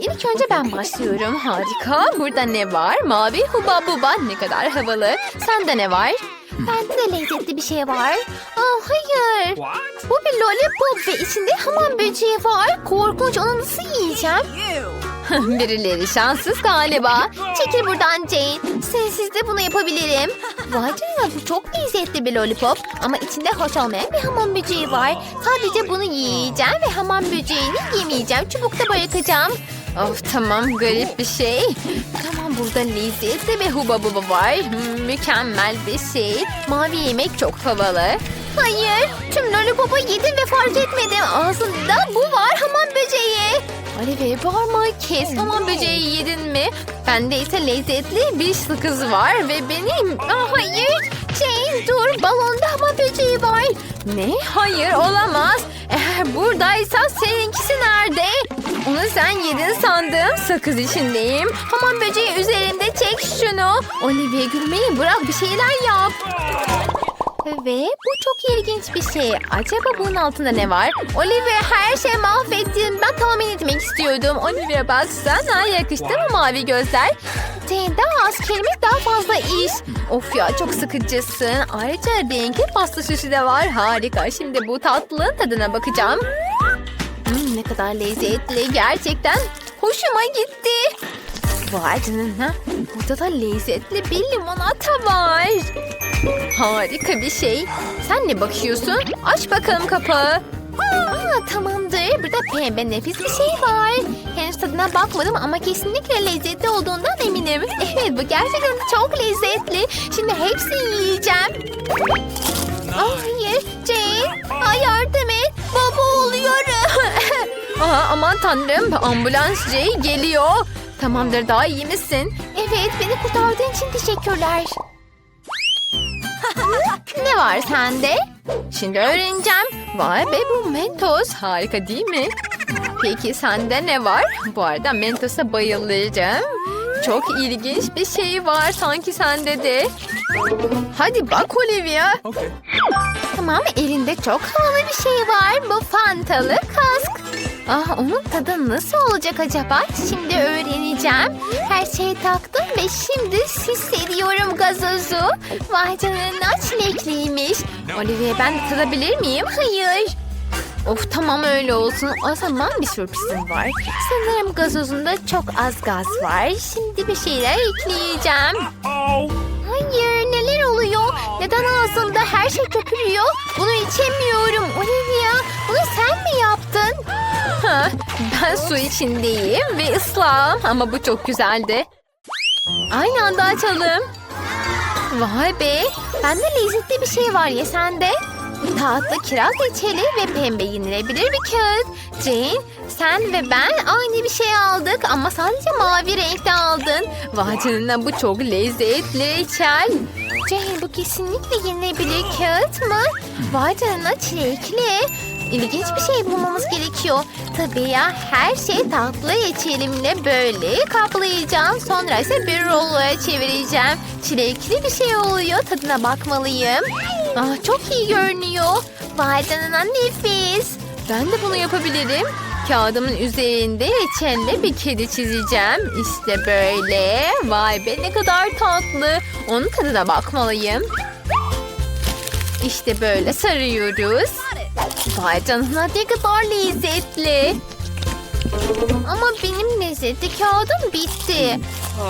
İlk önce ben başlıyorum. Harika. Burada ne var? Mavi huba buba. Ne kadar havalı. Sende ne var? Bende de lezzetli bir şey var. Aa, hayır. Bu bir lollipop ve içinde hamam böceği var. Korkunç. Onu nasıl yiyeceğim? Birileri şanssız galiba. Çekil buradan Jane. Sensiz de bunu yapabilirim. Vay canına bu çok lezzetli bir lollipop. Ama içinde hoş olmayan bir hamam böceği var. Sadece bunu yiyeceğim ve hamam böceğini yemeyeceğim. Çubukta bırakacağım. Of tamam garip bir şey. Tamam burada lezzetli ve huba buba var. Hmm, mükemmel bir şey. Mavi yemek çok havalı. Hayır tüm lollipopu yedim ve fark etmedim. Ağzında bu var hamam böceği. Olive bağırma kes hamam böceği yedin mi? Bende ise lezzetli bir sakız var ve benim... Aa, hayır Jane dur balonda hamam böceği var. Ne? Hayır olamaz. Eğer buradaysa seninkisi nerede? Onu sen yedin sandım. Sakız içindeyim. Hamam böceği üzerinde çek şunu. Olivia gülmeyi bırak bir şeyler yap. Ve bu çok ilginç bir şey. Acaba bunun altında ne var? Olivia her şeyi mahvettin. Ben tahmin etmek istiyordum. Olivia baksana yakıştı mı mavi gözler? Daha az kelime daha fazla iş. Of ya çok sıkıcısın. Ayrıca renkli pasta süsü de var. Harika. Şimdi bu tatlının tadına bakacağım. Hmm, ne kadar lezzetli. Gerçekten hoşuma gitti. Vay canına. Burada da lezzetli bir limonata var. Harika bir şey. Sen ne bakıyorsun? Aç bakalım kapağı. Aa, tamamdır. Burada pembe nefis bir şey var. Henüz tadına bakmadım ama kesinlikle lezzetli olduğundan eminim. Evet bu gerçekten çok lezzetli. Şimdi hepsini yiyeceğim. Aa, hayır Jane. Aa, yardım et. Baba oluyorum. Aa, aman tanrım ambulans Jay geliyor. Tamamdır daha iyi misin? Evet beni kurtardığın için teşekkürler. Ne var sende? Şimdi öğreneceğim. Vay be bu mentos harika değil mi? Peki sende ne var? Bu arada mentosa bayılacağım. Çok ilginç bir şey var sanki sende de. Hadi bak Olivia. Okay. Tamam elinde çok havalı bir şey var. Bu fantalı kask. Ah onun tadı nasıl olacak acaba? Şimdi öğreneceğim. Her şeyi taktım ve şimdi hissediyorum gazozu. Vay canına çilekliymiş. Olivia ben de tadabilir miyim? Hayır. Of tamam öyle olsun. O zaman bir sürprizim var. Sanırım gazozunda çok az gaz var. Şimdi bir şeyler ekleyeceğim. Hayır? Neden ağzımda her şey köpürüyor? Bunu içemiyorum. Olivia bunu sen mi yaptın? Ha, ben su içindeyim ve ıslahım ama bu çok güzeldi. Aynı anda açalım. Vay be. Bende lezzetli bir şey var ya sende. Tatlı kiraz reçeli ve pembe yenilebilir bir kağıt. Jane sen ve ben aynı bir şey aldık ama sadece mavi renkte aldın. Vay bu çok lezzetli reçel. Jane bu kesinlikle yenilebilir kağıt mı? Vay çilekli. İlginç bir şey bulmamız gerekiyor. Tabii ya her şey tatlı reçelimle böyle kaplayacağım. Sonra ise bir rolloya çevireceğim. Çilekli bir şey oluyor. Tadına bakmalıyım. Ah, çok iyi görünüyor. Vay canına nefis. Ben de bunu yapabilirim. Kağıdımın üzerinde reçelle bir kedi çizeceğim. İşte böyle. Vay be ne kadar tatlı. Onun tadına bakmalıyım. İşte böyle sarıyoruz. Vay canına ne kadar lezzetli. Ama benim lezzetli kağıdım bitti.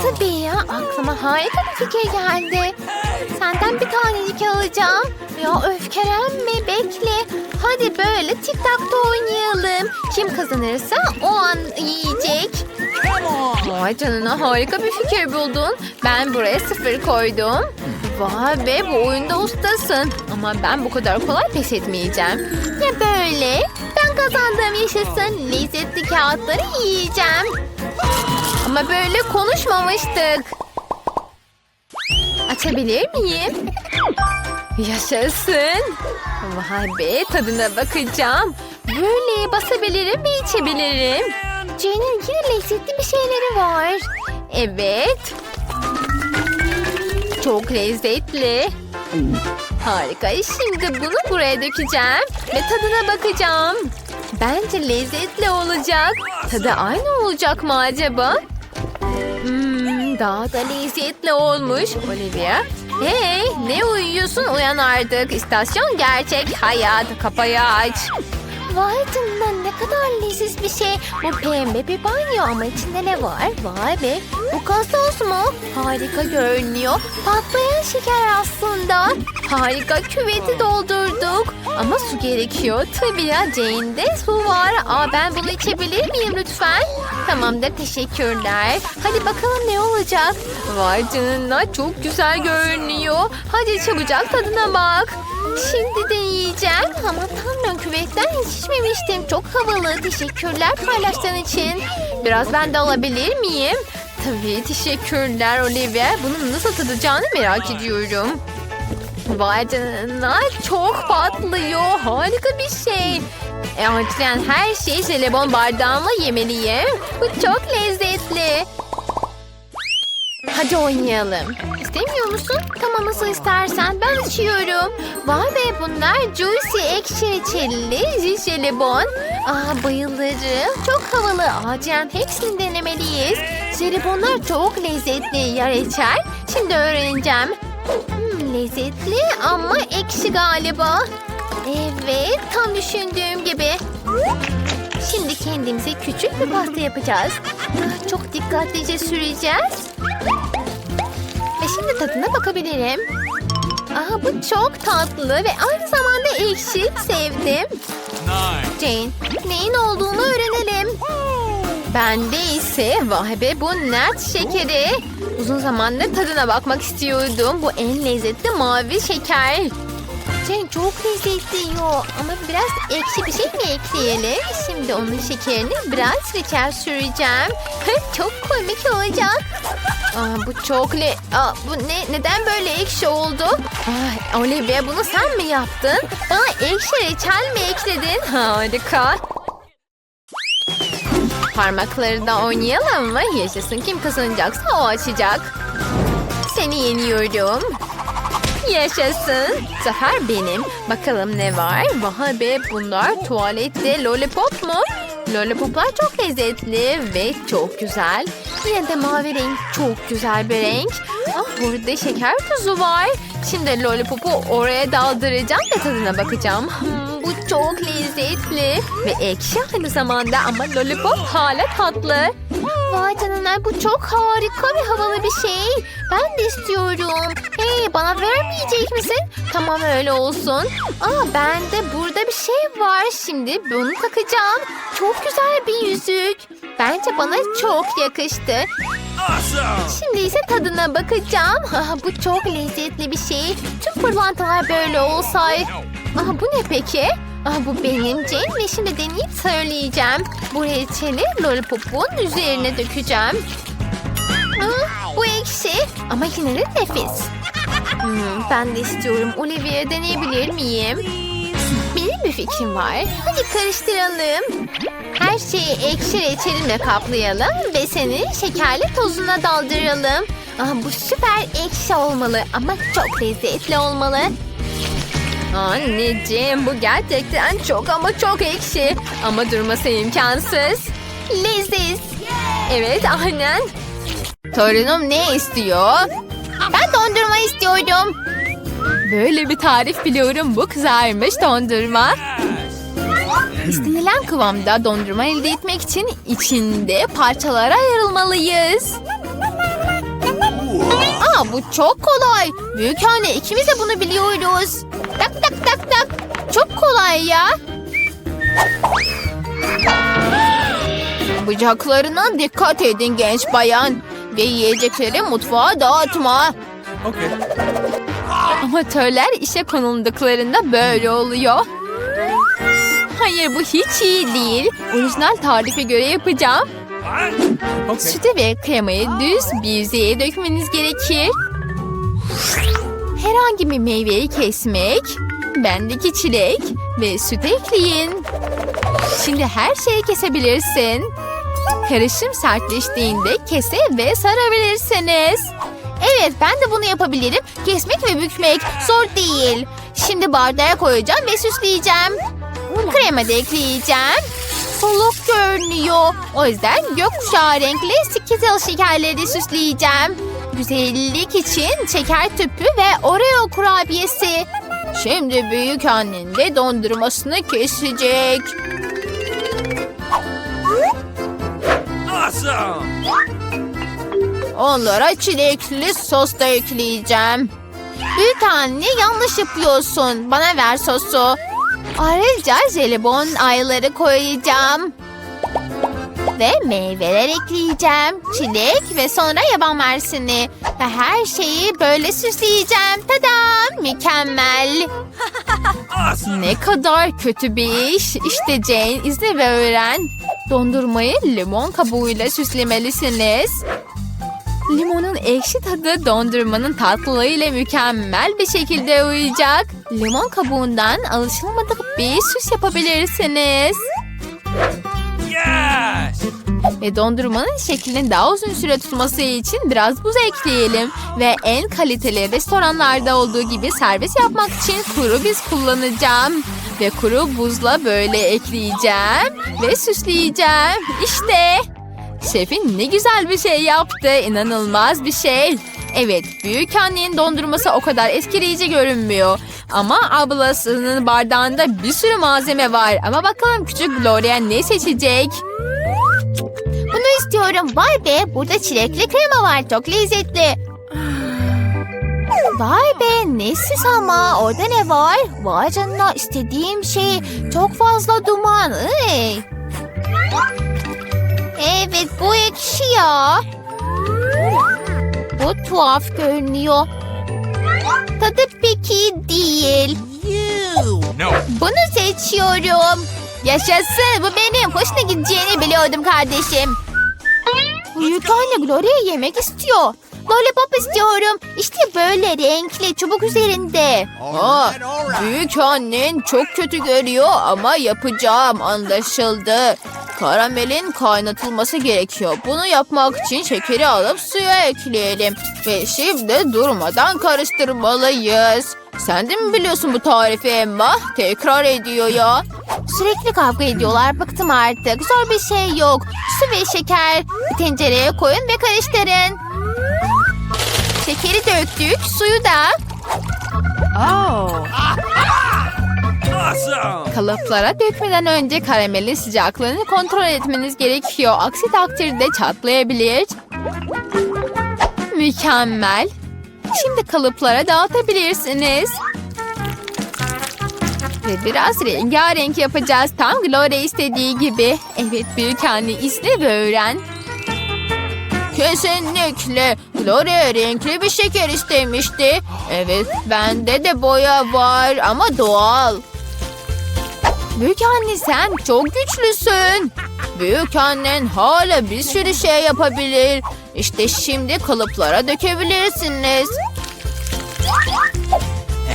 Tabii ya aklıma harika bir fikir geldi. Senden bir tanecik alacağım. Ya öfkelenme bekle. Hadi böyle tik tak da oynayalım. Kim kazanırsa o an yiyecek. Vay canına harika bir fikir buldun. Ben buraya sıfır koydum. Vay be bu oyunda ustasın. Ama ben bu kadar kolay pes etmeyeceğim. Ya böyle? Ben kazandığım yaşasın. Lezzetli kağıtları yiyeceğim. Ama böyle konuşmamıştık. Açabilir miyim? Yaşasın. Vay be tadına bakacağım. Böyle basabilirim ve içebilirim. Jane'in yine lezzetli bir şeyleri var. Evet. Çok lezzetli. Harika. Şimdi bunu buraya dökeceğim ve tadına bakacağım. Bence lezzetli olacak. Tadı aynı olacak mı acaba? Daha da lezzetli olmuş. Olivia. Hey ne uyuyorsun uyan artık. İstasyon gerçek hayat. Kapıyı aç. Vay canına ne kadar leziz bir şey. Bu pembe bir banyo ama içinde ne var? Vay be bu gazoz mu? Harika görünüyor. Patlayan şeker aslında. Harika küveti doldurduk. Ama su gerekiyor. Tabii ya Jane'de su var. Aa, ben bunu içebilir miyim lütfen? Tamamdır teşekkürler. Hadi bakalım ne olacak? Vay canına çok güzel görünüyor. Hadi çabucak tadına bak. Şimdi de yiyeceğim. Ama tanrım küvetten hiç içmemiştim. Çok havalı. Teşekkürler paylaştığın için. Biraz ben de alabilir miyim? Tabii teşekkürler Olivia. Bunun nasıl tadacağını merak ediyorum. Vay canına çok patlıyor. Harika bir şey. E, acilen her şeyi jelibon bardağımla yemeliyim. Bu çok lezzetli. Hadi oynayalım. İstemiyor musun? Tamam nasıl istersen. Ben içiyorum. Vay be bunlar juicy ekşi reçelli jelibon. Aa bayılırım. Çok havalı. Acilen hepsini denemeliyiz. Jelibonlar çok lezzetli ya reçel. Şimdi öğreneceğim. Hmm, lezzetli ama ekşi galiba. Evet tam düşündüğüm gibi. Şimdi kendimize küçük bir pasta yapacağız. Ah, Çok dikkatlice süreceğiz. Şimdi tadına bakabilirim. Aa, bu çok tatlı ve aynı zamanda ekşi. Sevdim. Jane, neyin olduğunu öğrenelim. Bende ise vay be bu nert şekeri. Uzun zamandır tadına bakmak istiyordum. Bu en lezzetli mavi şeker. Jane çok lezzetli yiyor ama biraz ekşi bir şey mi ekleyelim? Şimdi onun şekerini biraz reçel süreceğim. çok komik olacak. Aa, bu çok le... Aa, bu ne? Neden böyle ekşi oldu? Ay, Olivia bunu sen mi yaptın? Bana ekşi reçel mi ekledin? Harika. Parmakları da oynayalım mı? Yaşasın kim kazanacaksa o açacak. Seni yeniyorum. Yaşasın. Zafer benim. Bakalım ne var? Vay be bunlar tuvalette lollipop mu? Lollipoplar çok lezzetli ve çok güzel. Yine de mavi renk çok güzel bir renk. Ah burada şeker tuzu var. Şimdi lollipopu oraya daldıracağım ve tadına bakacağım. Hmm, bu çok lezzetli ve ekşi aynı zamanda ama lollipop hala tatlı. Vay canına bu çok harika ve havalı bir şey. Ben de istiyorum. Hey bana vermeyecek misin? Tamam öyle olsun. Aa bende burada bir şey var. Şimdi bunu takacağım. Çok güzel bir yüzük. Bence bana çok yakıştı. Şimdi ise tadına bakacağım. Ah, bu çok lezzetli bir şey. Tüm pırlantalar böyle olsaydı. Ah, bu ne peki? Ah, bu benim Jane ve şimdi deneyip söyleyeceğim. Bu reçeli lollipopun üzerine dökeceğim. Ah, bu ekşi ama yine de nefis. Hmm, ben de istiyorum. Olivia deneyebilir miyim? Benim bir fikrim var. Hadi karıştıralım. Her şeyi ekşi reçelimle kaplayalım ve seni şekerli tozuna daldıralım. Aa, bu süper ekşi olmalı ama çok lezzetli olmalı. Anneciğim bu gerçekten çok ama çok ekşi. Ama durması imkansız. Leziz. Evet aynen. Torunum ne istiyor? Ben dondurma istiyorum. Böyle bir tarif biliyorum. Bu kızarmış dondurma. İstenilen kıvamda dondurma elde etmek için içinde parçalara ayrılmalıyız. Aa bu çok kolay. Büyük anne ikimiz de bunu biliyoruz. Kolay ya. Bıçaklarına dikkat edin genç bayan. Ve yiyecekleri mutfağa dağıtma. Okay. Amatörler işe konulduklarında böyle oluyor. Hayır bu hiç iyi değil. Orijinal tarife göre yapacağım. Okay. Sütü ve kremayı düz bir yüzeye dökmeniz gerekir. Herhangi bir meyveyi kesmek, bendeki çilek ve süt ekleyin. Şimdi her şeyi kesebilirsin. Karışım sertleştiğinde kese ve sarabilirsiniz. Evet ben de bunu yapabilirim. Kesmek ve bükmek zor değil. Şimdi bardağa koyacağım ve süsleyeceğim. Krema da ekleyeceğim. Soluk görünüyor. O yüzden gökkuşağı renkli Skittles şekerleri süsleyeceğim. Güzellik için şeker tüpü ve Oreo kurabiyesi. Şimdi büyük annen de dondurmasını kesecek. Awesome! Onlara çilekli sos da ekleyeceğim. Büyük anne yanlış yapıyorsun. Bana ver sosu. Ayrıca jelibon ayları koyacağım. Ve meyveler ekleyeceğim. Çilek ve sonra yaban mersini. Ve her şeyi böyle süsleyeceğim. Tada! Mükemmel. Ne kadar kötü bir iş. İşte Jane izle ve öğren. Dondurmayı limon kabuğuyla süslemelisiniz. Limonun ekşi tadı dondurmanın tatlılığıyla mükemmel bir şekilde uyacak. Limon kabuğundan alışılmadık bir süs yapabilirsiniz. Yes! Ve dondurmanın şeklinin daha uzun süre tutması için biraz buz ekleyelim. Ve en kaliteli restoranlarda olduğu gibi servis yapmak için kuru biz kullanacağım. Ve kuru buzla böyle ekleyeceğim ve süsleyeceğim. İşte şefin ne güzel bir şey yaptı. İnanılmaz bir şey. Evet, büyük annenin dondurması o kadar etkileyici görünmüyor. Ama ablasının bardağında bir sürü malzeme var. Ama bakalım küçük Gloria ne seçecek? Bunu istiyorum. Vay be burada çilekli krema var. Çok lezzetli. Vay be nesiz ama orada ne var? Vay canına istediğim şey çok fazla duman. Iy. Evet bu ekşi ya. Bu tuhaf görünüyor. Tadı pek iyi değil. No! Bunu seçiyorum. Yaşasın bu benim. Hoşuna gideceğini biliyordum kardeşim. Büyük anne Gloria yemek istiyor. Lollipop istiyorum. İşte böyle renkli çubuk üzerinde. Aa, büyük annen çok kötü görüyor ama yapacağım anlaşıldı. Karamelin kaynatılması gerekiyor. Bunu yapmak için şekeri alıp suya ekleyelim. Ve şimdi durmadan karıştırmalıyız. Sen de mi biliyorsun bu tarifi Emma? Tekrar ediyor ya. Sürekli kavga ediyorlar. Bıktım artık. Zor bir şey yok. Su ve şeker. Bir tencereye koyun ve karıştırın. Şekeri döktük. Suyu da. Awesome! Kalıplara dökmeden önce karamelin sıcaklığını kontrol etmeniz gerekiyor. Aksi takdirde çatlayabilir. Mükemmel. Şimdi kalıplara dağıtabilirsiniz. Ve biraz rengarenk yapacağız. Tam Gloria istediği gibi. Evet büyük anne izle ve öğren. Kesinlikle. Gloria renkli bir şeker istemişti. Evet bende de boya var ama doğal. Büyük anne sen çok güçlüsün. Büyük annen hala bir sürü şey yapabilir. İşte şimdi kalıplara dökebilirsiniz.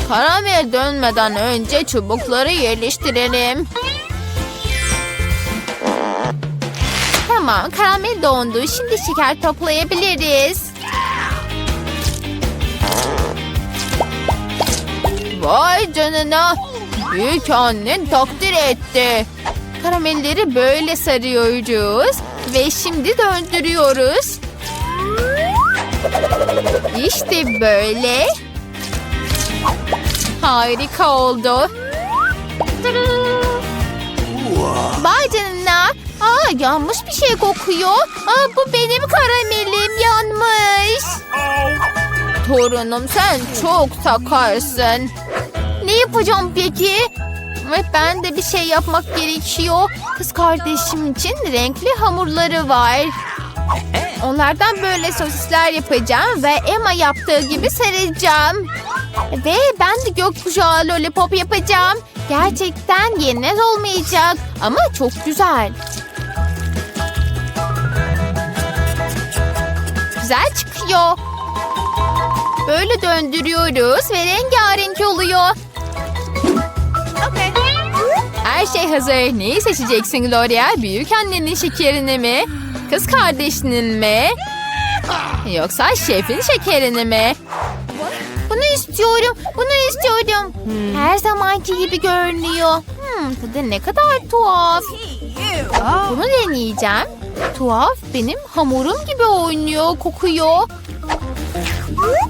Karamel dönmeden önce çubukları yerleştirelim. Tamam karamel dondu. Şimdi şeker toplayabiliriz. Vay canına. Büyük annen takdir etti. Karamelleri böyle sarıyoruz. Ve şimdi döndürüyoruz. İşte böyle. Harika oldu. Vay canına. Aa, yanmış bir şey kokuyor. Aa, bu benim karamelim yanmış. Torunum sen çok sakarsın. Yapacağım peki? Ve ben de bir şey yapmak gerekiyor. Kız kardeşim için renkli hamurları var. Onlardan böyle sosisler yapacağım ve Emma yaptığı gibi saracağım. Ve ben de gökkuşağı lollipop yapacağım. Gerçekten yenmez olmayacak ama çok güzel. Güzel çıkıyor. Böyle döndürüyoruz ve rengarenk oluyor. Her şey hazır. Neyi seçeceksin Gloria? Büyük annenin şekerini mi? Kız kardeşinin mi? Yoksa şefin şekerini mi? Bunu istiyorum. Bunu istiyorum. Her zamanki gibi görünüyor. Hmm, tadı ne kadar tuhaf. Bunu deneyeceğim. Tuhaf benim hamurum gibi oynuyor, kokuyor.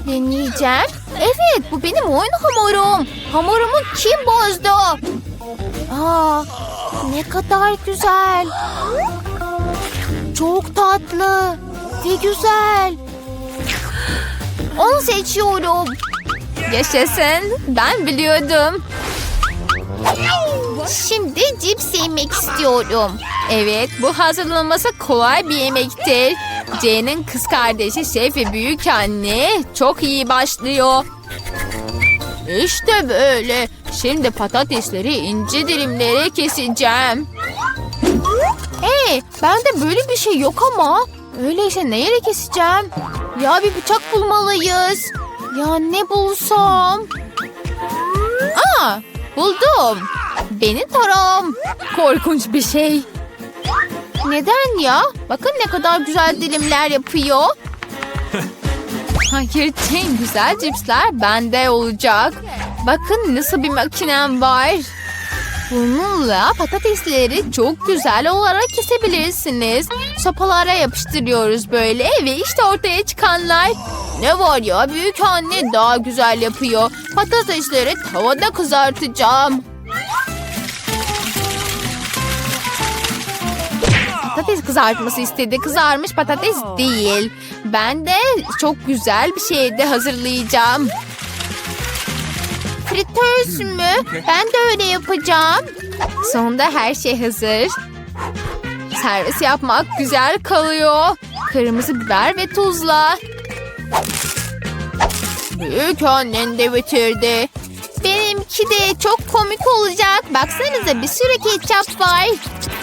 Deneyeceğim. Evet bu benim oyun hamurum. Hamurumu kim bozdu? Aa, ne kadar güzel. Çok tatlı ve güzel. Onu seçiyorum. Yaşasın. Ben biliyordum. Şimdi cips yemek istiyorum. Evet, bu hazırlanması kolay bir yemektir. Jane'in kız kardeşi Şef ve büyük anne çok iyi başlıyor. İşte böyle. Şimdi patatesleri ince dilimlere keseceğim. Hey, bende böyle bir şey yok ama. Öyleyse neyle keseceğim? Ya bir bıçak bulmalıyız. Ya ne bulsam? Aa, buldum. Benim taram. Korkunç bir şey. Neden ya? Bakın ne kadar güzel dilimler yapıyor. Hayır, en güzel cipsler bende olacak. Bakın nasıl bir makinem var. Bununla patatesleri çok güzel olarak kesebilirsiniz. Sopalara yapıştırıyoruz böyle ve işte ortaya çıkanlar. Ne var ya büyük anne daha güzel yapıyor. Patatesleri tavada kızartacağım. Patates kızartması istedi. Kızarmış patates değil. Ben de çok güzel bir şey de hazırlayacağım. Fritöz mü? Ben de öyle yapacağım. Sonunda her şey hazır. Servis yapmak güzel kalıyor. Kırmızı biber ve tuzla. Büyük annen de bitirdi. Benimki de çok komik olacak. Baksanıza bir sürü ketçap var.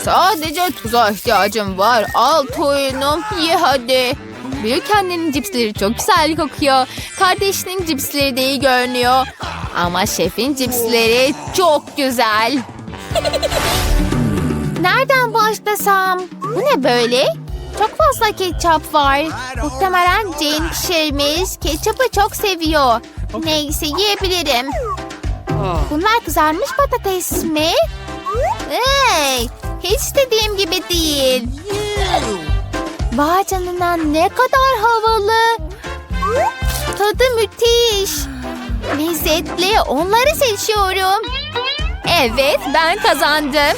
Sadece tuza ihtiyacım var. Al toyunum ye hadi. Büyük annenin cipsleri çok güzel kokuyor. Kardeşinin cipsleri de iyi görünüyor. Ama şefin cipsleri çok güzel. Nereden başlasam? Bu ne böyle? Çok fazla ketçap var. Muhtemelen Jane pişirmiş. Ketçapı çok seviyor. Neyse yiyebilirim. Bunlar kızarmış patates mi? Hey, hiç dediğim gibi değil. Vay canına ne kadar havalı. Tadı müthiş. Lezzetli onları seçiyorum. Evet ben kazandım.